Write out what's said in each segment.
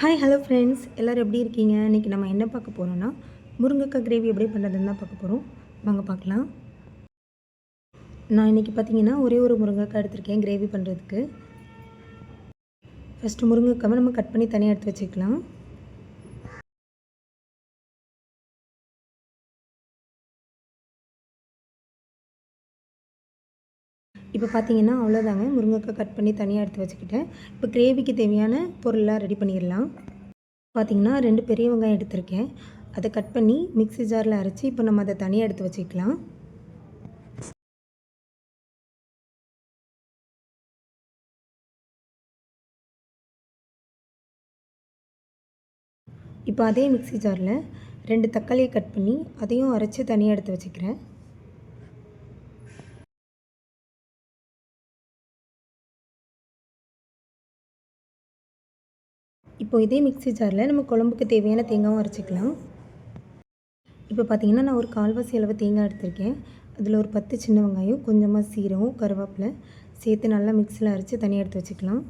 Hi hello friends எல்லோரும் எப்படி இருக்கீங்க? இன்றைக்கி நம்ம என்ன பார்க்க போகிறோன்னா முருங்கைக்காய் கிரேவி எப்படி பண்ணுறதுன்னு தான் பார்க்க போகிறோம் வாங்க பார்க்கலாம். நான் இன்றைக்கி பார்த்தீங்கன்னா ஒரே ஒரு முருங்கைக்காய் எடுத்திருக்கேன் கிரேவி பண்ணுறதுக்கு ஃபஸ்ட்டு முருங்கைக்காவை நம்ம கட் பண்ணி தனியாக எடுத்து வச்சுக்கலாம். இப்போ பார்த்தீங்கன்னா அவ்வளோதாங்க. முருங்கைக்காய் கட் பண்ணி தனியாக எடுத்து வச்சுக்கிட்டேன். இப்போ கிரேவிக்கு தேவையான பொருள்லாம் ரெடி பண்ணிடலாம். பார்த்திங்கன்னா ரெண்டு பெரிய வெங்காயம் எடுத்திருக்கேன். அதை கட் பண்ணி மிக்ஸி ஜாரில் அரைச்சி இப்போ நம்ம அதை தனியாக எடுத்து வச்சுக்கலாம். இப்போ அதே மிக்ஸி ஜாரில் ரெண்டு தக்காளியை கட் பண்ணி அதையும் அரைச்சி தனியாக எடுத்து வச்சுக்கிறேன். இப்போ இதே மிக்ஸி ஜாரில் நம்ம குழம்புக்கு தேவையான தேங்காயும் அரைச்சிக்கலாம். இப்போ பார்த்திங்கன்னா நான் ஒரு கால்வாசி அளவு தேங்காய் எடுத்திருக்கேன். அதில் ஒரு பத்து சின்ன வெங்காயம் கொஞ்சமாக சீரகம் கருவேப்பிலை சேர்த்து நல்லா மிக்சியில் அரைச்சி தனியாக எடுத்து வச்சுக்கலாம்.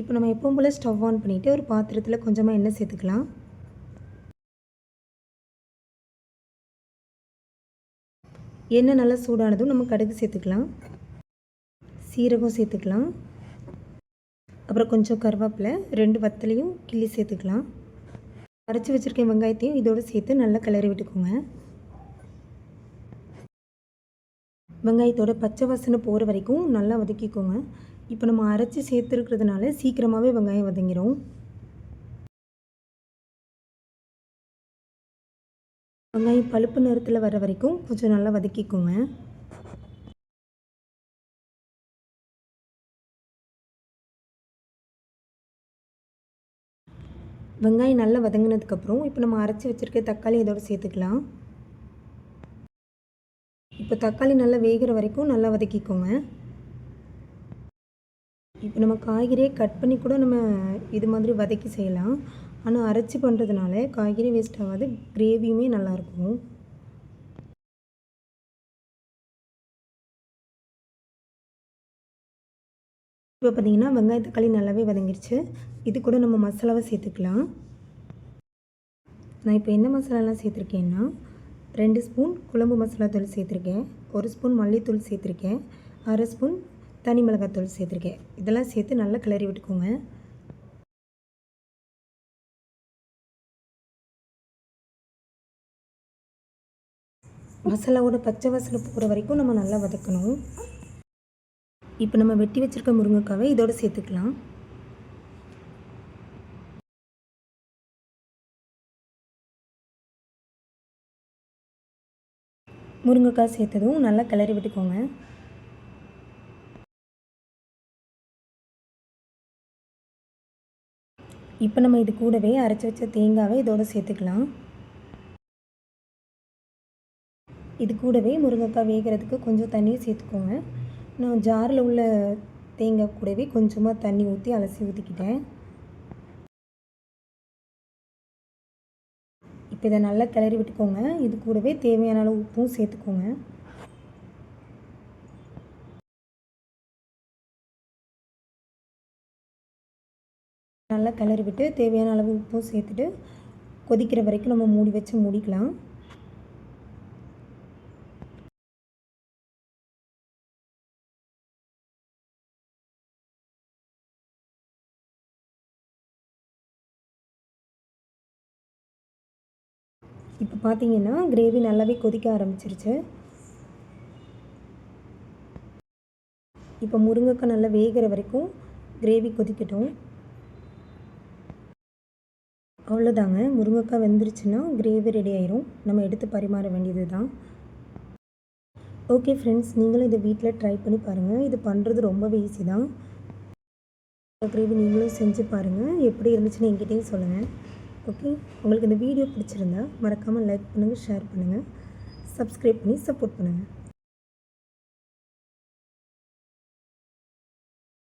இப்போ நம்ம எப்பவும் போல் ஸ்டவ் ஆன் பண்ணிவிட்டு ஒரு பாத்திரத்தில் கொஞ்சமாக எண்ணெய் சேர்த்துக்கலாம். எண்ணெய் நல்லா சூடானதும் நம்ம கடுகு சேர்த்துக்கலாம். சீரகம் சேர்த்துக்கலாம். அப்புறம் கொஞ்சம் கருவேப்பிலை ரெண்டு வத்தலையும் கிள்ளி சேர்த்துக்கலாம். அரைச்சி வச்சுருக்க வெங்காயத்தையும் இதோடு சேர்த்து நல்லா கிளறி விட்டுக்கோங்க. வெங்காயத்தோட பச்சை வாசனை போகிற வரைக்கும் நல்லா வதக்கிக்கோங்க. இப்போ நம்ம அரைச்சி சேர்த்துருக்கிறதுனால சீக்கிரமாகவே வெங்காயம் வதங்கிடும் வெங்காயம் பழுப்பு நிறத்தில் வர வரைக்கும் கொஞ்சம் நல்லா வதக்கிக்கோங்க. வெங்காயம் நல்லா வதங்கினதுக்கப்புறம் இப்போ நம்ம அரைச்சி வச்சுருக்க தக்காளி இதோடு சேர்த்துக்கலாம். இப்போ தக்காளி நல்லா வேகிற வரைக்கும் நல்லா வதக்கிக்கோங்க. இப்போ நம்ம காய்கறியை கட் பண்ணி கூட நம்ம இது மாதிரி வதக்கி செய்யலாம். ஆனால் அரைச்சி பண்ணுறதுனால காய்கறி வேஸ்ட் ஆகாது கிரேவியுமே நல்லாயிருக்கும் இப்போ பார்த்திங்கன்னா வெங்காய தக்காளி நல்லாவே வதங்கிருச்சு இது கூட நம்ம மசாலாவை சேர்த்துக்கலாம். நான் இப்போ என்ன மசாலாலாம் சேர்த்துருக்கேன்னா ரெண்டு ஸ்பூன் குழம்பு மசாலா தூள் சேர்த்துருக்கேன். ஒரு ஸ்பூன் மல்லித்தூள் சேர்த்துருக்கேன். அரை ஸ்பூன் தனி மிளகாத்தூள் சேர்த்துருக்கேன். இதெல்லாம் சேர்த்து நல்லா கிளறி விட்டுக்கோங்க. மசாலாவோட பச்சை வாசல் போகிற வரைக்கும் நம்ம நல்லா வதக்கணும். இப்போ நம்ம வெட்டி வச்சுருக்க முருங்கைக்காவை இதோடு சேர்த்துக்கலாம். முருங்கைக்காய் சேர்த்ததும் நல்லா கிளறி விட்டுக்கோங்க. இப்போ நம்ம இது கூடவே அரைச்சி வச்ச தேங்காவை இதோடு சேர்த்துக்கலாம். இது கூடவே முருங்கைக்காய் வேகிறதுக்கு கொஞ்சம் தண்ணியை சேர்த்துக்கோங்க. நான் ஜாரில் உள்ள தேங்காய் கூடவே கொஞ்சமாக தண்ணி ஊற்றி அலசி ஊற்றிக்கிட்டேன் இப்போ இதை நல்லா கிளறி விட்டுக்கோங்க. இது கூடவே தேவையான அளவு உப்பும் சேர்த்துக்கோங்க. நல்லா கிளறி விட்டு தேவையான அளவு உப்பும் சேர்த்துட்டு கொதிக்கிற வரைக்கும் நம்ம மூடி வச்சு மூடிக்கலாம். இப்போ பார்த்தீங்கன்னா கிரேவி நல்லாவே கொதிக்க ஆரம்பிச்சிருச்சு. இப்போ முருங்கைக்காய் நல்லா வேகிற வரைக்கும் கிரேவி கொதிக்கட்டும். அவ்வளோதாங்க. முருங்கைக்காய் வெந்துருச்சுன்னா கிரேவி ரெடி ஆயிரும். நம்ம எடுத்து பரிமாற வேண்டியது தான் ஓகே ஃப்ரெண்ட்ஸ் நீங்களும் இதை வீட்டில் ட்ரை பண்ணி பாருங்கள் இது பண்ணுறது ரொம்பவே ஈஸி தான். கிரேவி நீங்களும் செஞ்சு பாருங்கள் எப்படி இருந்துச்சுன்னு என்கிட்டையும் சொல்லுங்கள் ஓகே உங்களுக்கு இந்த வீடியோ பிடிச்சிருந்தா மறக்காமல் லைக் பண்ணுங்கள் ஷேர் பண்ணுங்கள் சப்ஸ்கிரைப் பண்ணி சப்போர்ட் பண்ணுங்கள்